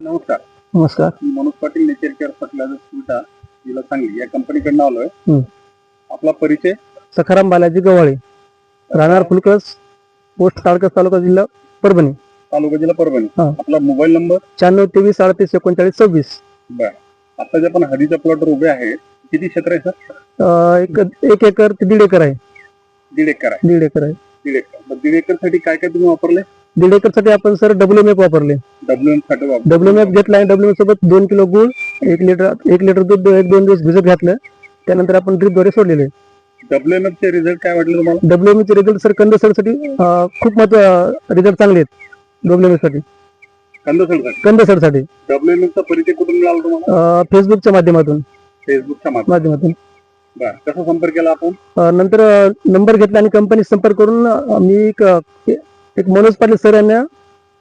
नमस्कार. नमस्कार. मी Manoj Patil nature care fertilizer सुविधा जिल्हा सांगली. या कंपनीकडनं आलोय. हम्म. आपला परिचय? सखाराम बालाजी गव्हाळे. राहणार फुलकस पोस्ट ताळकस तालुका जिल्हा परभणी. तालुका जिल्हा परभणी. हा. आपला मोबाईल नंबर? शहाण्णव तेवीस अडतीस एकोणचाळीस सव्वीस. बर. आता जे आपण हळदीच्या प्लॉटवर उभे आहे किती क्षेत्र आहे सर? अं, एक एक एकर ते दीड एकर आहे. दीड एकर आहे. दीड एकर आहे. दीड एकर. मग दीड एकरसाठी काय काय तुम्ही वापरले? दीड एकरसाठी आपण सर डब्ल्यू मॅप वापरले. डब्ल्यू साठी डब्ल्यू मॅप घेतला आणि डब्ल्यू सोबत दोन किलो गुळ एक लिटर एक लिटर दूध एक दोन दिवस भिजत घातलं. त्यानंतर आपण ड्रिपद्वारे सोडलेले. डब्ल्यू एम चे रिझल्ट काय वाटले तुम्हाला? डब्ल्यू चे रिझल्ट सर कंदसरसाठी अं, खूप महत्त्व रिझल्ट चांगले आहेत डब्ल्यू साठी. कंदसळसाठी? कंदसरसाठी डब्ल्यू एम चा परिचय कुठून मिळाला तुम्हाला? फेसबुकच्या माध्यमातून. फेसबुकच्या माध्यमातून. कसा संपर्क केला आपण? नंतर नंबर घेतला आणि कंपनी संपर्क करून मी एक मनोज पाटील सर यांना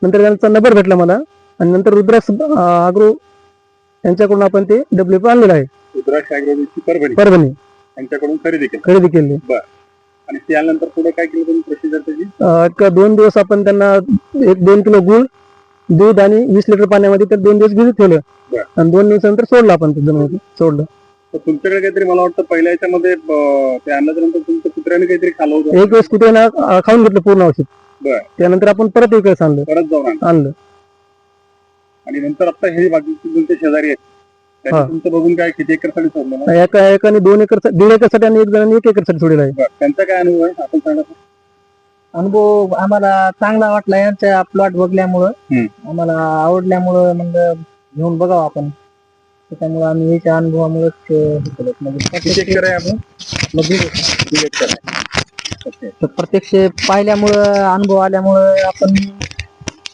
नंतर त्यांचा नंबर भेटला मला. आणि नंतर रुद्राक्ष अ, अग्रो यांच्याकडून आपण ते डब्ल्यू आणलेलं आहे. रुद्राक्ष परभणी. परभणी. यांच्याकडून खरेदी केली. खरेदी केली. आणि त्यानंतर पुढे काय केलं तुम्ही प्रोसिजर त्याची? दोन दिवस आपण त्यांना एक दोन किलो गुळ दूध आणि वीस लिटर पाण्यामध्ये तर दोन दिवस भिजत ठेवलं. आणि दोन दिवसानंतर सोडलं आपण जमिनीत. सोडलं. तुमच्याकडे काहीतरी मला वाटतं पहिल्या याच्यामध्ये ते आणल्यानंतर तुमच्या कुत्र्याने काहीतरी खाल्लं होतं. एक वेळेस कुठे ना अ, खाऊन घेतलं पूर्ण औषध. बरं. त्यानंतर आपण परत एक वेळेस आणलं. परत जाऊन आणलं. आणलं. आणि नंतर आता हे बाकीचे तुमचे शेजारी आहेत. हा. तुमचं बघून काय किती एकरसाठी सोडलं ना? एका एकाने दोन एकर दीड एकरसाठी आणि एक जणांनी एक एकरसाठी सोडलेलं आहे. बरं. त्यांचा काय अनुभव आहे? आपण सांगा अनुभव आम्हाला चांगला वाटला यांच्या प्लॉट बघल्यामुळं. हम्म. आम्हाला आवडल्यामुळं म्हणलं घेऊन बघावं आपण. त्याच्यामुळे आम्ही याच्या अनुभवामुळेच हे. म्हणजे किती एकर आहे आपण? म्हणजे दीड एकर आहे. तर प्रत्यक्ष पाहिल्यामुळं अनुभव आल्यामुळं आपण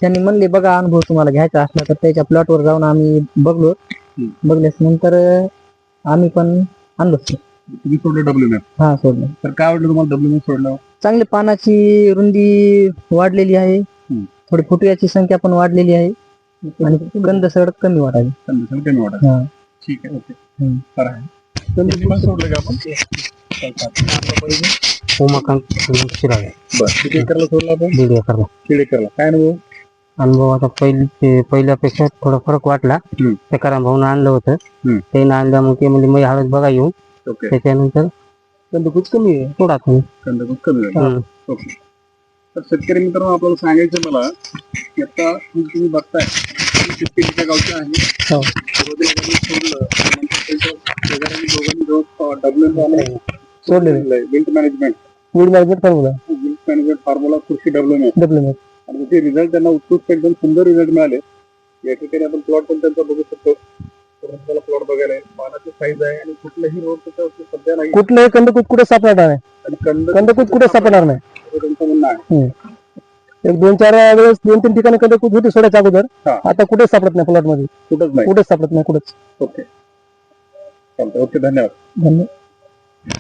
त्यांनी म्हणले बघा अनुभव तुम्हाला घ्यायचा असला तर त्याच्या प्लॉटवर जाऊन आम्ही बघलो. बघल्यास नंतर आम्ही पण आणलो. तुम्ही सोडलं डब्ल्यू हा सोडलं. तर काय वाटलं तुम्हाला डब्ल्यू सोडलं चांगली पानाची रुंदी वाढलेली आहे. थोडी फुटव्याची संख्या पण वाढलेली आहे. आणि गंध सड कमी वाढावी. कंडिशन कमी वाटत हा. ठीक आहे ओके. बरं आहे. सोडलं का आपण? उमाकांत शिराळे बरं किती एकरला सोडलं आपण? दीड एकरला. दीड एकरला. काय अनुभव? अनुभव आता पहिली पहिल्यापेक्षा थोडा फरक वाटला. हम्म. सकाराम भाऊन आणलं होतं. हम्म. ते आणलं मग ते म्हणजे मी हळद बघा येऊन ओके. त्याच्यानंतर गंध कमी आहे. थोडा कमी. कंदकूट कमी झाली हम्म. ओके. तर शेतकरी मित्रांनो आपल्याला सांगायचं मला की आता तुम्ही बघताय शेतकरीच्या गावचे आहे. हो. सुरुवातीला त्यांनी सोडलं. नंतर त्यांच्या शेजाऱ्यांनी दोघांनी जो W सोडलेलं wilt management wood management formula wilt management formula Krushi development आणि त्याचे रिझल्ट त्यांना उत्कृष्ट एकदम सुंदर रिझल्ट मिळाले. या ठिकाणी आपण प्लॉट पण त्यांचा बघू शकतो. प्लॉट बघायला आहे. पानाची साईज आहे आणि कुठलाही रोग त्याच्यावरती सध्या नाही. कुठलंही कंदकूट कुठे सापडणार नाही. आणि कंद कंदकूट कुठे सापडणार नाही. हे त्यांचं म्हणणं आहे. एक दोन चार वेळेस दोन तीन ठिकाणी कंदकूट होती सोडायच्या अगोदर. हा. आता कुठेच सापडत नाही प्लॉटमध्ये कुठंच नाही. कुठेच सापडत नाही कुठेच. ओके. चालतंय. ओके धन्यवाद. धन्यवाद.